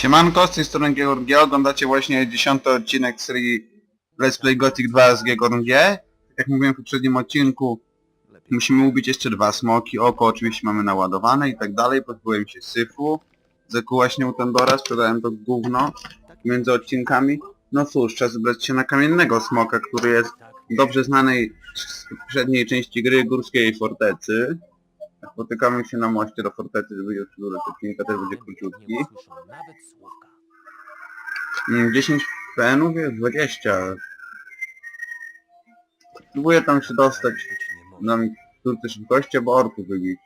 Siemanko, z tej strony Georgia, oglądacie właśnie dziesiąty odcinek serii Let's Play Gothic 2 z Georgie. Jak mówiłem w poprzednim odcinku, musimy ubić jeszcze dwa smoki, oko oczywiście mamy naładowane i tak dalej, pozbyłem się syfu, zakuła się Utendora, sprzedałem to gówno między odcinkami. No cóż, czas wybrać się na kamiennego smoka, który jest dobrze znanej z poprzedniej części gry Górskiej Fortecy. Spotykamy się na moście do fortecy, żeby już odcinka też będzie króciutki. Nie usłyszą nawet słówka. Mm, 10 penów jest 20. Próbuję tam się dostać na skróty szybkości, bo orków wybić.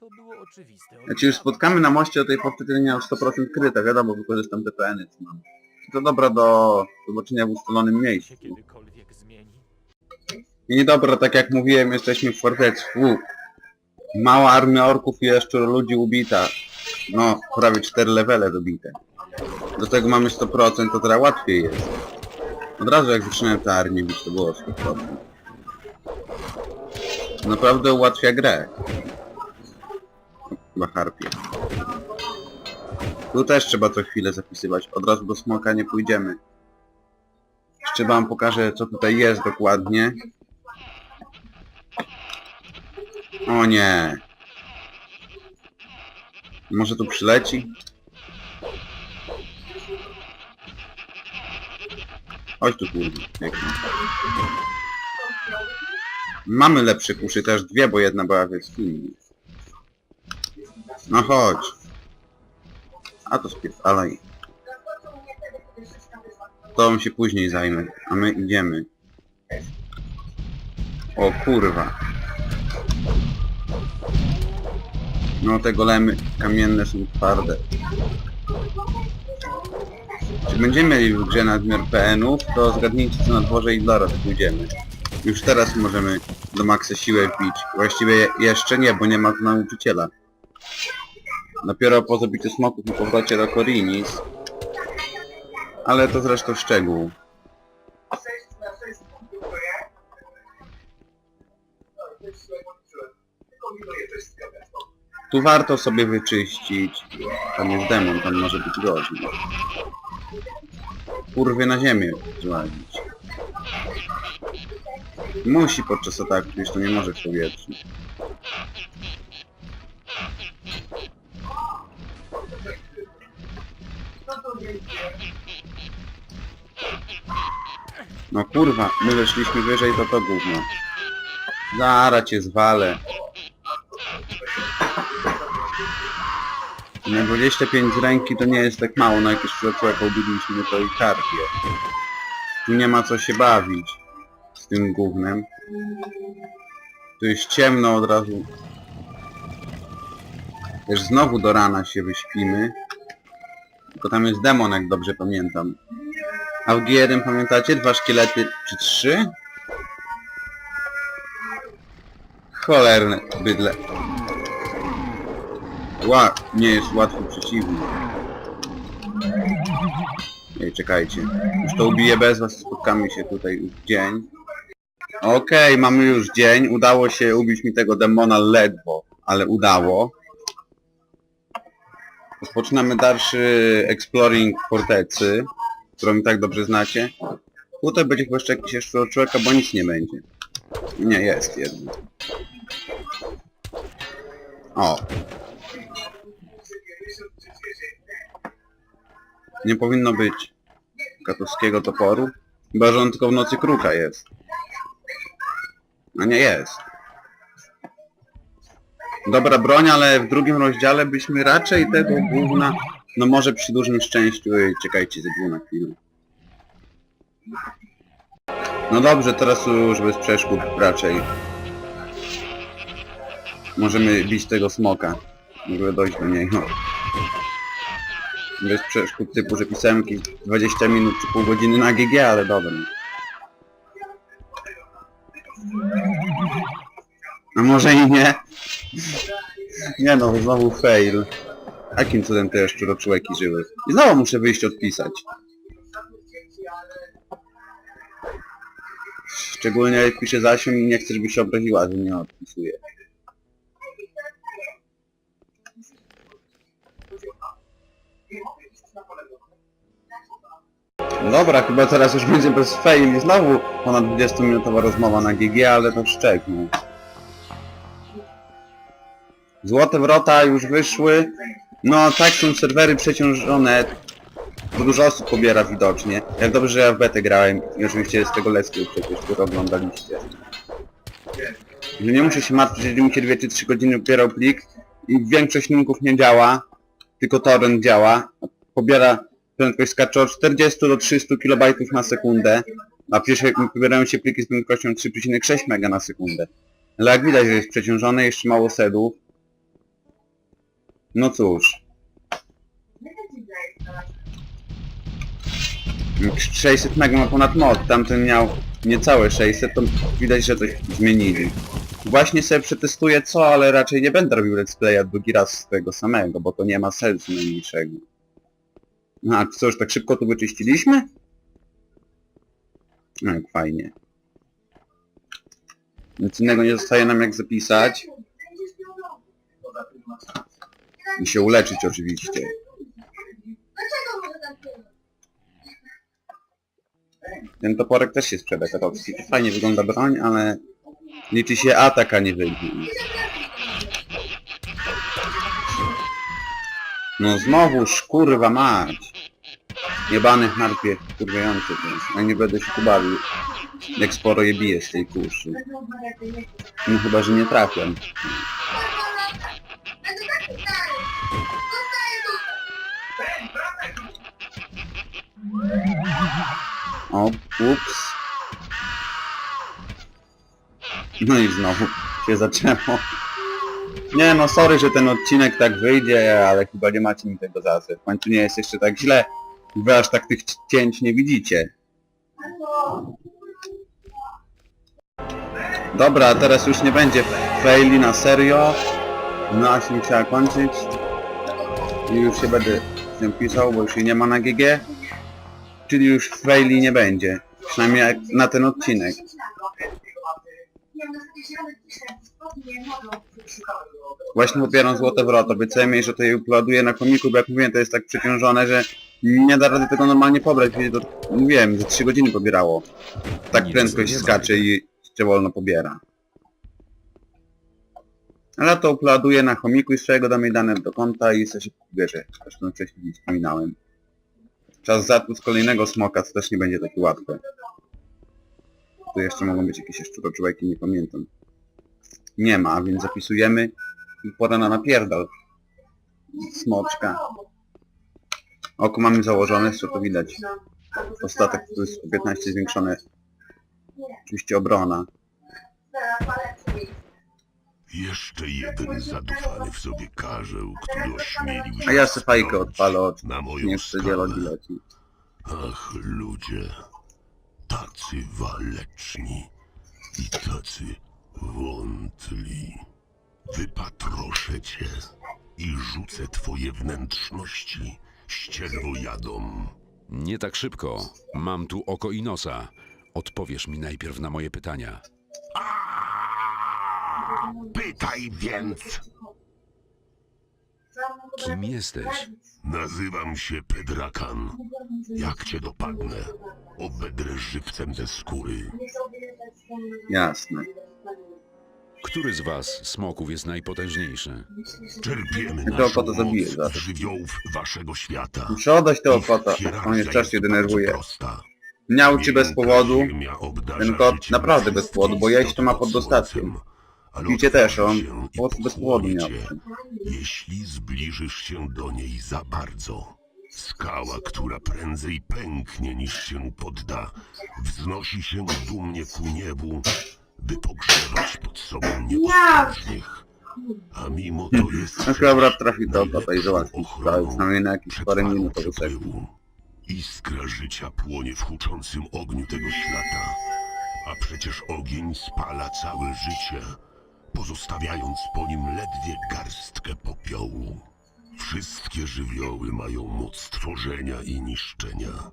To było oczywiste. Jak się już spotkamy na moście do tej fortecy nie mam 100% kryta, wiadomo, wykorzystam te peny, co mam. To dobra do zobaczenia w ustalonym miejscu. I niedobra, tak jak mówiłem, jesteśmy w fortecy. Mała armia orków i jeszcze ludzi ubita. No, prawie 4 levele dobite. Do tego mamy 100%, to teraz łatwiej jest. Od razu jak zaczynałem tę armię bić, to było 100%. Naprawdę ułatwia grę. Chyba harpie. Tu też trzeba co chwilę zapisywać. Od razu do smoka nie pójdziemy. Jeszcze wam pokażę co tutaj jest dokładnie. O nie. Może tu przyleci? Chodź tu kurde. Mamy lepsze kuszy, też dwie, bo jedna była w jaskini. No chodź. A to spierdalaj. To się później zajmę, a my idziemy. O kurwa. No te golemy kamienne są twarde. Czy będziemy mieli w grze nadmiar PN-ów, to zgadnijcie co na dworze i zaraz pójdziemy. Już teraz możemy do maksa siłę wbić. Właściwie je- jeszcze nie, bo nie ma nauczyciela. Dopiero po zabiciu smoków i powrocie do Korinis. Ale to zresztą szczegół. Tu warto sobie wyczyścić. Tam jest demon, tam może być groźny. Kurwy na ziemię złazić. Musi podczas ataku, już to nie może w powietrzu. No kurwa, my weszliśmy wyżej, to to gówno. Zara cię zwalę. Na 25 z ręki to nie jest tak mało, no jak już człowieka ubiliśmy to i karpie. Tu nie ma co się bawić z tym gównem. Tu jest ciemno od razu. Też znowu do rana się wyśpimy. Tylko tam jest demon, jak dobrze pamiętam. A w G1 pamiętacie? Dwa szkielety czy trzy? Cholerne bydle. Ła, nie jest łatwy przeciwnik. Ej, czekajcie. Już to ubiję bez was, spotkamy się tutaj w dzień. Okej, mamy już dzień. Udało się ubić mi tego demona ledwo, ale udało. Rozpoczynamy dalszy exploring fortecy, którą i tak dobrze znacie. Tutaj będzie chyba jeszcze jakiś jeszcze człowieka, bo nic nie będzie. Nie, jest jeden. O. Nie powinno być katowskiego toporu. Chyba, że on tylko w nocy kruka jest. No nie jest. Dobra broń, ale w drugim rozdziale byśmy raczej tego gówna... No może przy dużym szczęściu... Ej, czekajcie, zedwu na chwilę. No dobrze, teraz już bez przeszkód raczej. Możemy bić tego smoka. Mogę dojść do niego. Bez przeszkód typu, że pisałem jakieś 20 minut czy pół godziny na GG, ale dobra. A może i nie? Nie no, znowu fail. Jakim cudem te szczuroczłeki żyły? I znowu muszę wyjść odpisać. Szczególnie jak piszę Zasią i nie chcę, żeby się obraziła, że nie odpisuję. Dobra, chyba teraz już będzie bez faili. Znowu ponad 20-minutowa rozmowa na GG, ale to szczek, no. Złote wrota już wyszły. No tak są serwery przeciążone. Dużo osób pobiera widocznie. Jak dobrze, że ja w betę grałem i oczywiście jest tego Leskiu przecież, który oglądaliście. Że nie muszę się martwić, jeżeli mi się 2 czy 3 godziny pobierał plik i większość linków nie działa, tylko torrent działa. Pobiera prędkość skacze od 40 do 300 kB na sekundę, a przecież pobierają się pliki z prędkością 3,6 MB na sekundę. Ale jak widać, że jest przeciążone, jeszcze mało sedów. No cóż. 600 MB ma ponad mod, tamten miał niecałe 600, to widać, że coś zmienili. Właśnie sobie przetestuję co, ale raczej nie będę robił let's playa drugi raz z tego samego, bo to nie ma sensu najmniejszego. No a co, już tak szybko to wyczyściliśmy? No jak fajnie. Nic innego nie zostaje nam jak zapisać. I się uleczyć oczywiście. Ten toporek też się sprzeda katowski. Fajnie wygląda broń, ale liczy się atak, a nie wynik. No znowuż, kurwa mać. Jebany harpie, kurwiający to jest. Ja nie będę się tu bawił. Jak sporo je bije z tej kuszy. No chyba, że nie trafiam. O, ups. No i znowu się zaczęło. Nie no, sorry, że ten odcinek tak wyjdzie, ale chyba nie macie mi tego za. W końcu nie jest jeszcze tak źle. Wy aż tak tych cięć nie widzicie. Dobra, teraz już nie będzie faili na serio. No się trzeba kończyć. I już się będę z tym pisał, bo już jej nie ma na GG. Czyli już faili nie będzie. Przynajmniej na ten odcinek. Właśnie pobieram złote wrota, obiecałem jej, że to jej uploaduję na komiku, bo jak mówiłem, to jest tak przeciążone, że nie da rady tego normalnie pobrać, więc to, mówiłem, że 3 godziny pobierało. Tak Nic prędkość nie ma. skacze i się wolno pobiera. Ale to uploaduję na chomiku i z swojego dam jej dane do konta i sobie szybko bierze. Zresztą wcześniej nie wspominałem. Czas zatłuc kolejnego smoka, co też nie będzie takie łatwe. Tu jeszcze mogą być jakieś szczuroczułeki, nie pamiętam. Nie ma, więc zapisujemy i pora na napierdol. Smoczka. Oko mamy założone, co to widać. Ostatek tu jest o 15 zwiększone. Oczywiście obrona. Jeszcze jeden zadufany w sobie karzeł, który ośmielił się A ja se fajkę odpalę, oczy. na moją Nie dialogi leci. Ach, ludzie, tacy waleczni i tacy wątli. Wypatroszę cię i rzucę twoje wnętrzności ścierwo jadą. Nie tak szybko. Mam tu oko i nosa. Odpowiesz mi najpierw na moje pytania. Pytaj więc! Kim jesteś? Nazywam się Pedrakan. Jak cię dopadnę, obedrę żywcem ze skóry. Jasne. Który z was, smoków, jest najpotężniejszy? Czerpiemy Tego naszą opata moc zaraz. z żywiołów waszego świata. Muszę oddać tego Ich hierarchia on jest strasznie denerwuje. prosta. Miał czy bez Miękka powodu? ziemia obdarza Ten kot życiem naprawdę bez wszystkich powodu, bo jeść to ma pod dostatkiem. słońcem, ale Picie też, on otworzy się i po- bez powodu miał. cię, Jeśli zbliżysz się do niej za bardzo, skała, która prędzej pęknie niż się podda, wznosi się dumnie ku niebu, by pogrzewać pod sobą nieostrożnych. A mimo to jest... No brat trafi do kota i najlepszą załatwi sprawę, ochroną przynajmniej na jakieś parę minut przepływu. Iskra życia płonie w huczącym ogniu tego świata, a przecież ogień spala całe życie, pozostawiając po nim ledwie garstkę popiołu. Wszystkie żywioły mają moc tworzenia i niszczenia,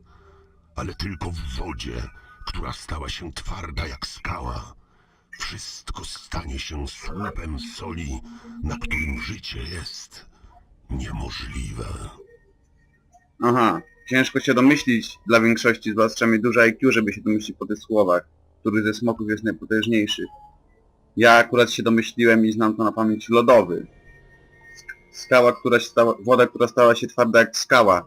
ale tylko w wodzie, która stała się twarda jak skała, wszystko stanie się słupem soli, na którym życie jest niemożliwe. Aha, ciężko się domyślić dla większości z was, trzeba mieć duże IQ, żeby się domyślić po tych słowach, który ze smoków jest najpotężniejszy. Ja akurat się domyśliłem i znam to na pamięć lodowy. Skała, która się stała, woda, która stała się twarda jak skała.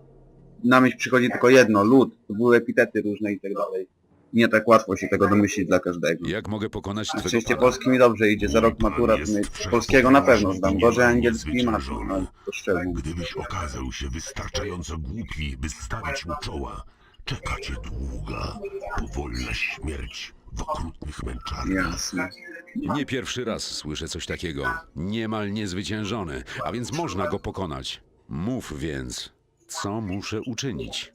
Na myśl przychodzi tylko jedno, lód, to były epitety różne i tak dalej. Nie tak łatwo się tego domyślić dla każdego. Jak mogę pokonać Na twego szczęście pana? polski mi dobrze idzie, za rok matura, to jest polskiego na pewno i zdam, nie gorzej angielski ma, niezwyciężony. no to szczerze. Gdybyś okazał się wystarczająco głupi, by stawić mu czoła, czeka cię długa, powolna śmierć w okrutnych męczarniach. Jasne. Nie pierwszy raz słyszę coś takiego. Niemal niezwyciężony, a więc można go pokonać. Mów więc, co muszę uczynić?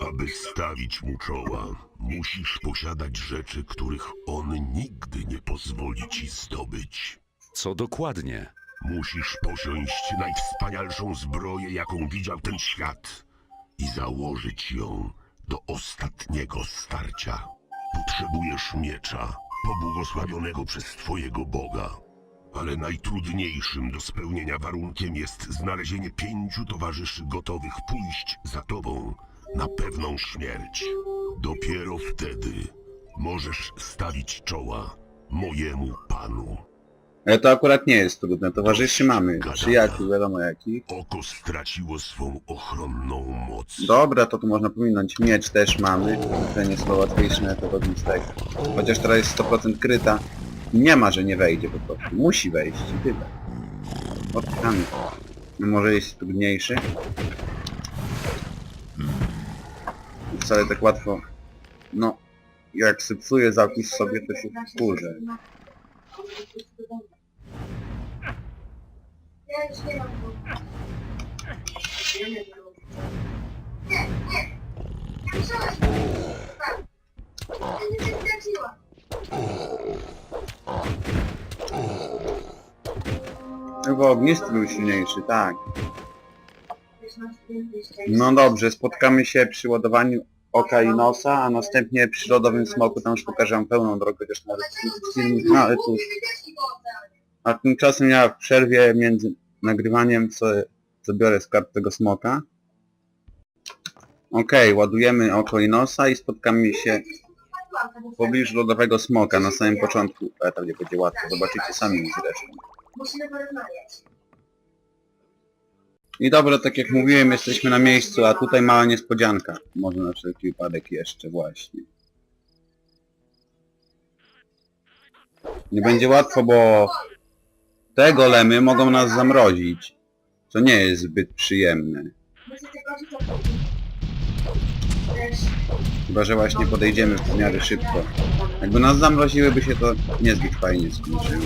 Aby stawić mu czoła, musisz posiadać rzeczy, których on nigdy nie pozwoli ci zdobyć. Co dokładnie? Musisz posiąść najwspanialszą zbroję, jaką widział ten świat i założyć ją do ostatniego starcia. Potrzebujesz miecza, pobłogosławionego przez twojego Boga. Ale najtrudniejszym do spełnienia warunkiem jest znalezienie pięciu towarzyszy gotowych pójść za tobą na pewną śmierć. Dopiero wtedy możesz stawić czoła mojemu Panu. Ale to akurat nie jest trudne, towarzyszy mamy, przyjaciół, wiadomo jakich. Oko straciło swą ochronną moc. Dobra, to tu można pominąć, miecz też mamy, ten jest łatwiejszy metod z tego. Chociaż teraz jest 100% kryta, nie ma, że nie wejdzie po prostu, musi wejść i tyle. Odpytamy. No może jest trudniejszy. Wcale tak łatwo, no, jak sypsuję zapis sobie, to się wkurzę. Ja już nie mam nie. Nie, nie. Tak. Ja. Chyba ognisty był silniejszy, tak. Wiesz, masz. No dobrze, spotkamy się przy ładowaniu oka i nosa, a następnie przy lodowym smoku, tam już pokażę wam pełną drogę, chociaż nawet film, no ale tu... A tymczasem ja w przerwie między nagrywaniem co, zabiorę skarb tego smoka. Okej, ładujemy oko i nosa i spotkamy się w pobliżu lodowego smoka na samym początku. Ale tam nie będzie łatwo, zobaczycie sami zresztą. Musimy porozmawiać. I dobra, tak jak mówiłem, jesteśmy na miejscu, a tutaj mała niespodzianka. Może na wszelki wypadek jeszcze właśnie. Nie będzie łatwo, bo te golemy mogą nas zamrozić. Co nie jest zbyt przyjemne. Chyba, że właśnie podejdziemy w miarę szybko. Jakby nas zamroziły, by się to niezbyt fajnie skończyło.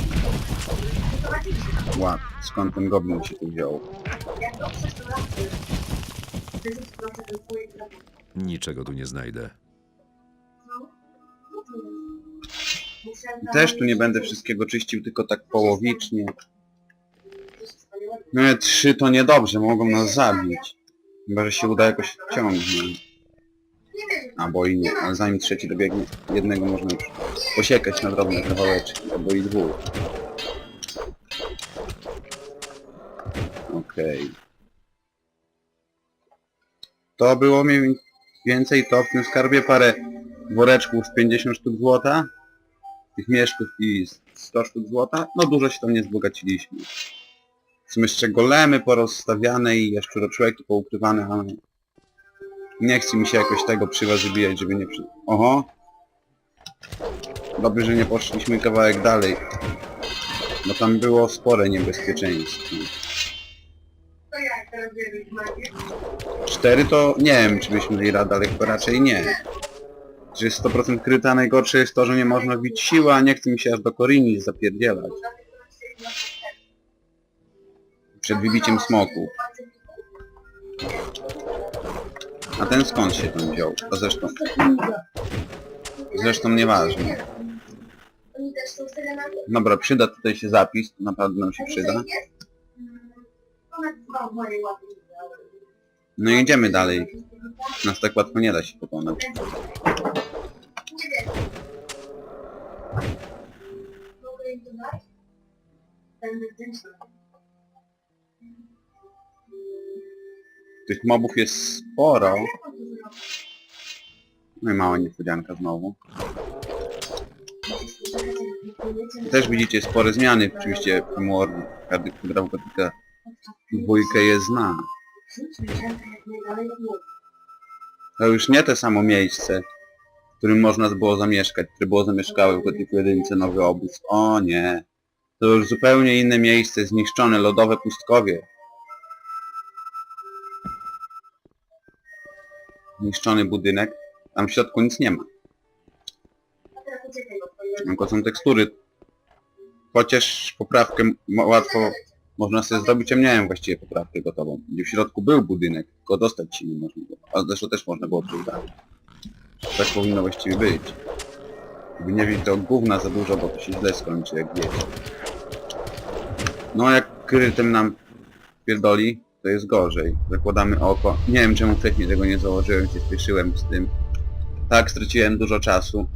Ład, skąd ten goblin się tu wziął? Niczego tu nie znajdę. Też tu nie będę wszystkiego czyścił, tylko tak połowicznie. No ale trzy to niedobrze, mogą nas zabić. Chyba, że się uda jakoś wciągnąć. Albo i nie, ale zanim trzeci dobiegnie, jednego można już posiekać na drobne kawałeczki, albo i dwóch. Okej. To było mniej więcej to w tym skarbie parę woreczków 50 sztuk złota, tych mieszków i 100 sztuk złota. No dużo się tam nie wzbogaciliśmy. Są jeszcze golemy porozstawiane i jaszczuroczłeki poukrywane, ale nie chce mi się jakoś tego przy was wybijać, żeby nie przy... Oho! Dobrze, że nie poszliśmy kawałek dalej, bo tam było spore niebezpieczeństwo. Cztery to nie wiem, czy byśmy mieli radę, ale chyba raczej nie. Że jest 100% kryta, najgorsze jest to, że nie można wbić siły, a nie chce mi się aż do Korini zapierdzielać. Przed wybiciem smoku. A ten skąd się tam wziął? To zresztą, zresztą nieważne. Dobra, przyda tutaj się zapis, naprawdę nam się przyda. No i idziemy dalej. Nas tak łatwo nie da się pokonać. Tych mobów jest sporo. No i mała niespodzianka znowu. Też widzicie spore zmiany. Oczywiście Primor, każdy Gotika dwójkę je zna. To już nie to samo miejsce, którym można było zamieszkać, które było zamieszkałe w Gotiku jedynce nowy obóz. O nie. To już zupełnie inne miejsce, zniszczone, lodowe pustkowie. Zniszczony budynek. Tam w środku nic nie ma. Tylko są tekstury. Chociaż poprawkę łatwo można sobie zrobić, ja miałem właściwie poprawkę gotową. Gdzie w środku był budynek, tylko dostać się nie można było. A zresztą też można było przejść Tak powinno właściwie być. Gdyby nie wiedzieć to gówna za dużo, bo to się źle skończy, jak wiecie. No jak krytem nam pierdoli, to jest gorzej. Zakładamy oko. Nie wiem czemu wcześniej tego nie założyłem, się spieszyłem z tym. Tak, straciłem dużo czasu.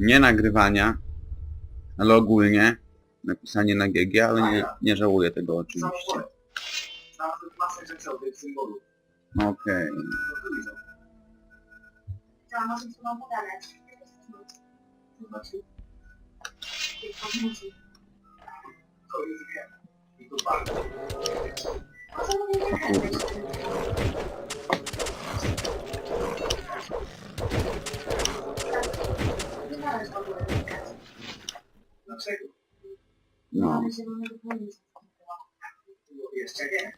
Nie nagrywania, ale ogólnie napisanie na GG, ale nie, nie żałuję tego oczywiście. masę rzeczy To może tu mam pogadać. Zobaczy. To już wiem. I to bardzo. Może mówię edukacji. Dlaczego? No. Jeszcze nie.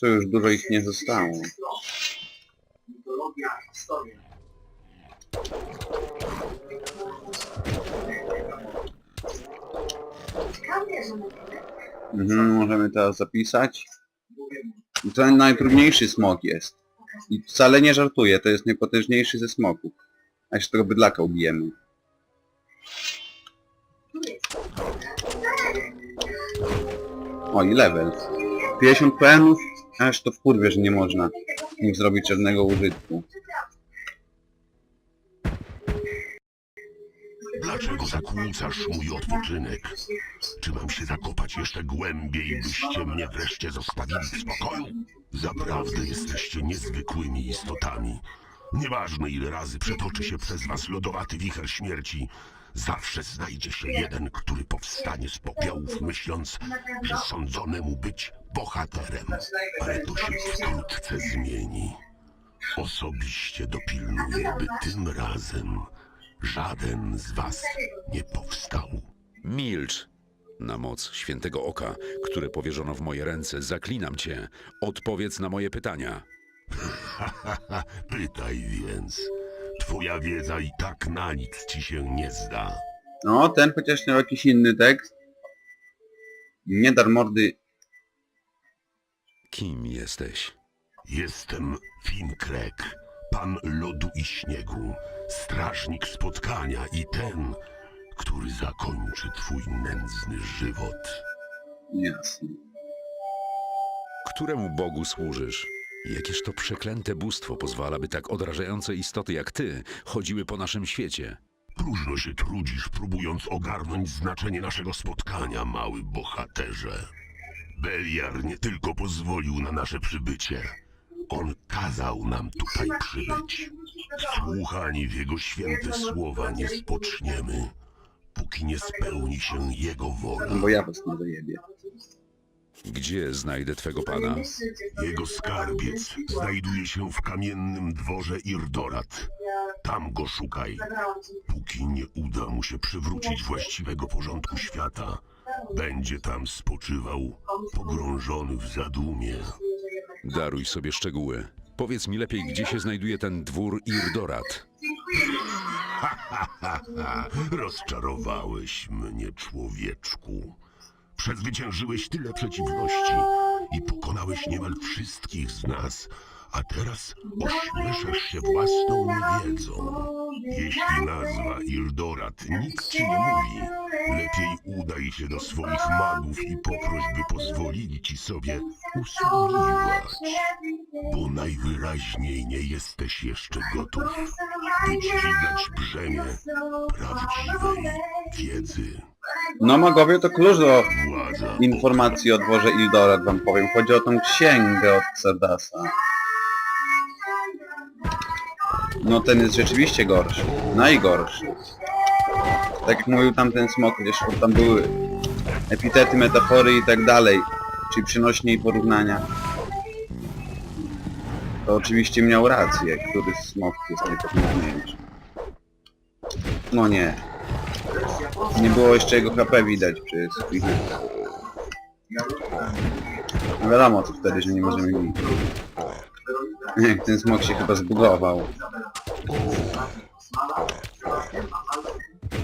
To już dużo ich nie zostało. Mhm, możemy teraz zapisać. To najtrudniejszy smok jest. I wcale nie żartuję, to jest najpotężniejszy ze smoków. A jeszcze tego bydlaka ubijemy. O i level. 50 penów? Aż to wkurwie, że nie można nim zrobić żadnego użytku. Dlaczego zakłócasz mój odpoczynek? Czy mam się zakopać jeszcze głębiej, byście mnie wreszcie zostawili w spokoju? Zaprawdę jesteście niezwykłymi istotami. Nieważne ile razy przetoczy się przez was lodowaty wicher śmierci, zawsze znajdzie się jeden, który powstanie z popiołów, myśląc, że sądzone mu być bohaterem. Ale to się wkrótce zmieni. Osobiście dopilnuję, by tym razem żaden z was nie powstał. Milcz! Na moc świętego oka, które powierzono w moje ręce, zaklinam cię. Odpowiedz na moje pytania. Pytaj więc. Twoja wiedza i tak na nic ci się nie zda. No, ten chociaż miał jakiś inny tekst. Nie dar mordy... Kim jesteś? Jestem Finkrek, pan lodu i śniegu, strażnik spotkania i ten, który zakończy twój nędzny żywot. Jasne. Któremu Bogu służysz? Jakież to przeklęte bóstwo pozwala, by tak odrażające istoty jak ty chodziły po naszym świecie? Próżno się trudzisz, próbując ogarnąć znaczenie naszego spotkania, mały bohaterze. Beliar nie tylko pozwolił na nasze przybycie, on kazał nam tutaj przybyć. Słuchani w jego święte słowa nie spoczniemy, póki nie spełni się jego wola. Bo ja was nie zajebie. Gdzie znajdę twego pana? Jego skarbiec znajduje się w kamiennym dworze Irdorat. Tam go szukaj, póki nie uda mu się przywrócić właściwego porządku świata. Będzie tam spoczywał, pogrążony w zadumie. Daruj sobie szczegóły. Powiedz mi lepiej, gdzie się znajduje ten dwór Irdorat. Ha, ha, rozczarowałeś mnie, człowieczku. Przezwyciężyłeś tyle przeciwności i pokonałeś niemal wszystkich z nas, a teraz ośmieszasz się własną niewiedzą. Jeśli nazwa Ildorat nic ci nie mówi, lepiej udaj się do swoich magów i poproś, by pozwolili ci sobie usługiwać, bo najwyraźniej nie jesteś jeszcze gotów, by dźwigać brzemię prawdziwej wiedzy. No magowie to klucz do informacji o dworze Ildorad wam powiem. Chodzi o tą księgę od Sardasa. No ten jest rzeczywiście gorszy. Najgorszy. Tak jak mówił tamten smok, gdzieś tam były epitety, metafory i tak dalej. Czyli przynośnie i porównania. To oczywiście miał rację, który smok jest najpotężniejszy. No nie. Nie było jeszcze jego HP widać przez chwilę. No wiadomo co wtedy, że nie możemy bić. Ten smok się chyba zbugował.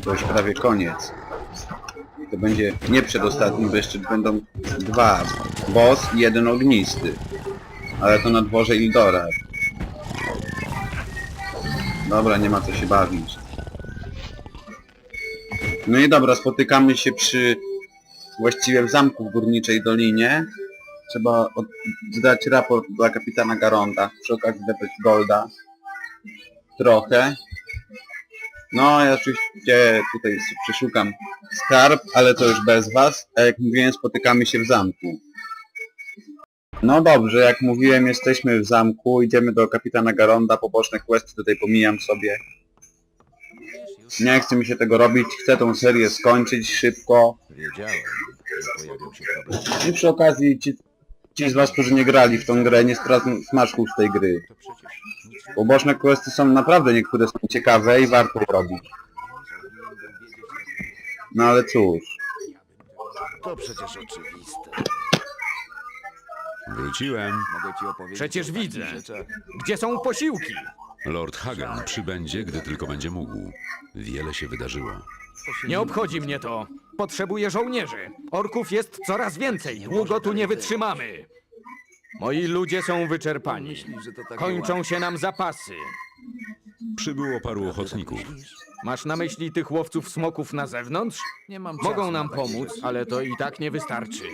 To już prawie koniec. To będzie nie przedostatni, bo jeszcze będą dwa. Boss i jeden ognisty. Ale to na dworze Ildora. Dobra, nie ma co się bawić. No i dobra, spotykamy się przy właściwie w zamku w Górniczej Dolinie. Trzeba od, zdać raport dla kapitana Garonda, przy okazji wybrać Golda. Trochę. No, ja oczywiście tutaj przeszukam skarb, ale to już bez was. A jak mówiłem, spotykamy się w zamku. No dobrze, jak mówiłem, jesteśmy w zamku, idziemy do kapitana Garonda, poboczne questy tutaj pomijam sobie. Nie chce mi się tego robić, chcę tą serię skończyć szybko. Wiedziałem, że pojawią się problemy. I przy okazji ci, ci z was, którzy nie grali w tą grę, nie stracą smaczków z tej gry. To przecież nic nie Poboczne questy są naprawdę niektóre są ciekawe i warto je robić. No ale cóż. To przecież oczywiste. Wróciłem. Mogę ci opowiedzieć Przecież o takich widzę. rzeczach. Gdzie są posiłki? Lord Hagen przybędzie, gdy tylko będzie mógł. Wiele się wydarzyło. Nie obchodzi mnie to. Potrzebuję żołnierzy. Orków jest coraz więcej. Długo tu nie wytrzymamy. Moi ludzie są wyczerpani. Kończą się nam zapasy. Przybyło paru ochotników. Masz na myśli tych łowców smoków na zewnątrz? Nie mam Mogą nam pomóc, ale to i tak nie wystarczy.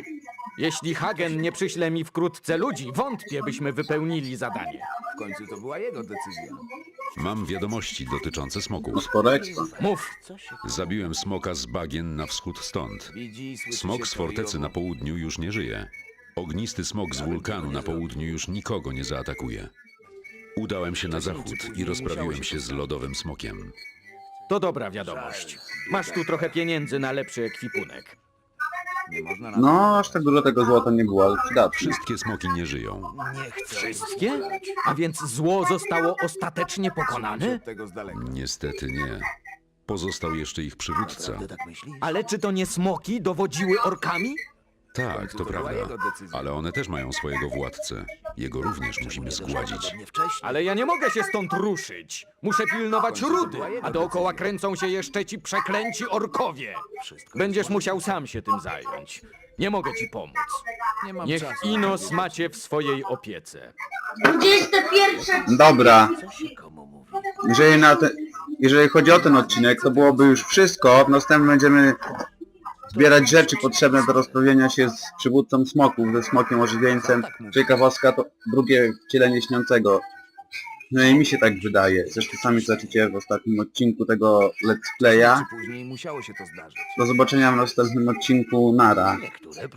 Jeśli Hagen nie przyśle mi wkrótce ludzi, wątpię, byśmy wypełnili zadanie. W końcu to była jego decyzja. Mam wiadomości dotyczące smoków. ekstra. Mów, Zabiłem smoka z bagien na wschód stąd. widzi, słyszy Smok się z fortecy na południu już nie żyje. Ognisty smok z wulkanu na południu już nikogo nie zaatakuje. Udałem się na zachód i rozprawiłem się z lodowym smokiem. to dobra wiadomość. Masz tu trochę pieniędzy na lepszy ekwipunek. Nie można na No, aż tak dużo tego złota nie było, ale przydatne. Wszystkie smoki nie żyją. Nie chcę Wszystkie? A więc zło zostało ostatecznie pokonane? od tego z daleka. Niestety nie. Pozostał jeszcze ich przywódca. Tak myślisz? Ale czy to nie smoki dowodziły orkami? Tak, to prawda. Ale one też mają swojego władcę. Jego również musimy zgładzić. Ale ja nie mogę się stąd ruszyć. Muszę pilnować rudy, a dookoła kręcą się jeszcze ci przeklęci orkowie. Będziesz musiał sam się tym zająć. Nie mogę ci pomóc. Nie mam Niech czasu. Inos macie w swojej opiece. 21 Dobra, jeżeli, na te, jeżeli chodzi o ten odcinek, to byłoby już wszystko. W następnym będziemy zbierać rzeczy potrzebne do rozprawienia się z przywódcą smoków, ze smokiem ożywieńcem. Ciekawostka to drugie wcielenie śniącego. No i mi się tak wydaje. Zresztą sami zobaczycie w ostatnim odcinku tego let's playa. Później musiało się to zdarzyć? Do zobaczenia w następnym odcinku. Nara. Niektóre